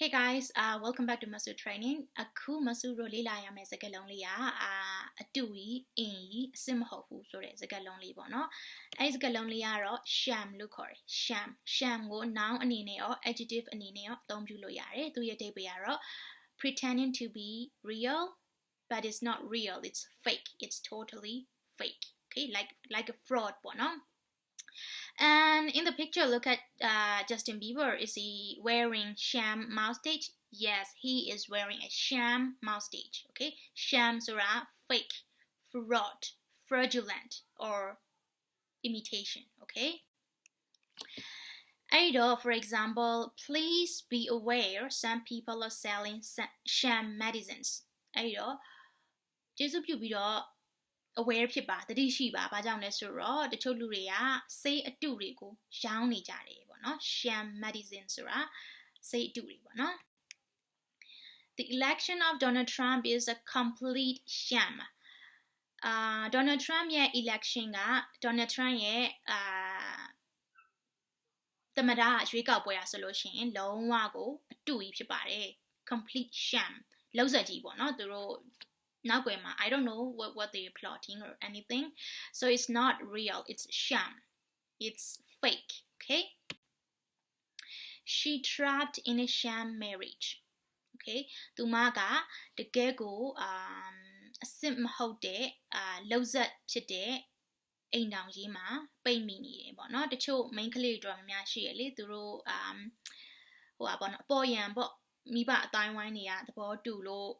Hey guys, uh, welcome back to Masu Training. အခု Masu တို့လေ့လာရမယ့်စကားလုံးလေးကအာအတူကြီးအင်ကြီးအစစ်မဟုတ်ဘူးဆိုတဲ့စကားလုံးလေးပေါ့နော်။အဲဒီစကားလုံးလေးကတော့ sham လို့ခေါ်တယ်။ sham sham ကို noun အနေနဲ့ရော adjective အနေနဲ့ရောအသုံးပြုလို့ရတယ်။သူရဲ့အဓိပ္ပာယ်ကတော့ pretending to be real but it's not real it's fake it's totally fake okay like like a fraud ပေါ့နော်။ and in the picture, look at uh, Justin Bieber. Is he wearing sham mustache? Yes, he is wearing a sham mustache. Okay, sham sura fake, fraud, fraudulent, or imitation. Okay. Either, for example, please be aware some people are selling sham medicines. Either, ကျေးဇူးပြုပြီးတော့ aware ဖြစ်ပါတတိရှိပါဘာကြောင့်လဲဆိုတော့တချို့လူတွေကဆေးအတုတွေကိုရောင်းနေကြတယ်ပေါ့နော် sham medicine ဆိုတာဆေးအတုတွေပေါ့နော် The election of Donald Trump is a complete sham အာ Donald Trump ရဲ့ election က Donald Trump ရဲ့အာတမဒါရွေးကောက်ပွဲရဆိုလို့ရှိရင်လုံးဝကိုအတူကြီးဖြစ်ပါတယ် complete sham လောက်ဆက်ကြီးပေါ့နော်သူတို့ နောက်ွယ်မှာ I don't know what what they're plotting or anything so it's not real it's sham it's fake okay she trapped in a sham marriage okay သူမကတကယ်ကို um အစစ်မဟုတ်တဲ့အာလောက်ဆက်ဖြစ်တဲ့အိမ်တောင်ကြီးမှာပိတ်မိနေတယ်ပေါ့နော်တချို့ main ကလေးတွေများများရှိရလေသူတို့ um ဟိုပါပေါ့နော်အပေါ်ယံပေါ့မိဘအတိုင်းဝိုင်းတွေကသဘောတူလို့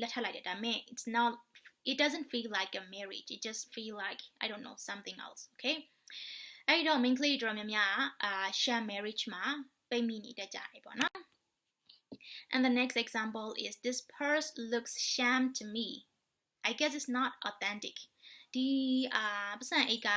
လက်ထပ်လိုက်တယ်ဒါပေမဲ့ it's not it doesn't feel like a marriage it just feel like i don't know something else okay အဲ့တော့ main ကလေးတော်များများအာ sham marriage မှာပိတ်မိနေတတ်ကြတယ်ပေါ့နော် and the next example is this purse looks sham to me i guess it's not authentic ဒီအာပတ်စံအိတ်က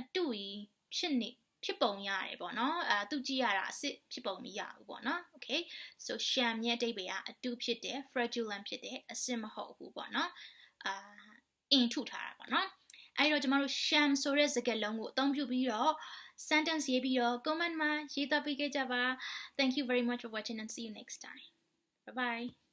အတူကြီးဖြစ်နေဖြစ်ပုံရတယ်ပေါ့နော်အဲသူကြည့်ရတာအစ်ဖြစ်ပုံမရဘူးပေါ့နော် okay so sham ရဲ့အဓိပ္ပာယ်ကအတူဖြစ်တယ် fraudulent ဖြစ်တယ်အစ်မဟုတ်ဘူးပေါ့နော်အာအင်ထုထားတာပေါ့နော်အဲ့တော့ကျမတို့ sham ဆိုတဲ့စကားလုံးကိုအသုံးပြုပြီးတော့ sentence ရေးပြီးတော့ comment မှာရေးသားပေးခဲ့ကြပါ thank you very much for watching and see you next time bye bye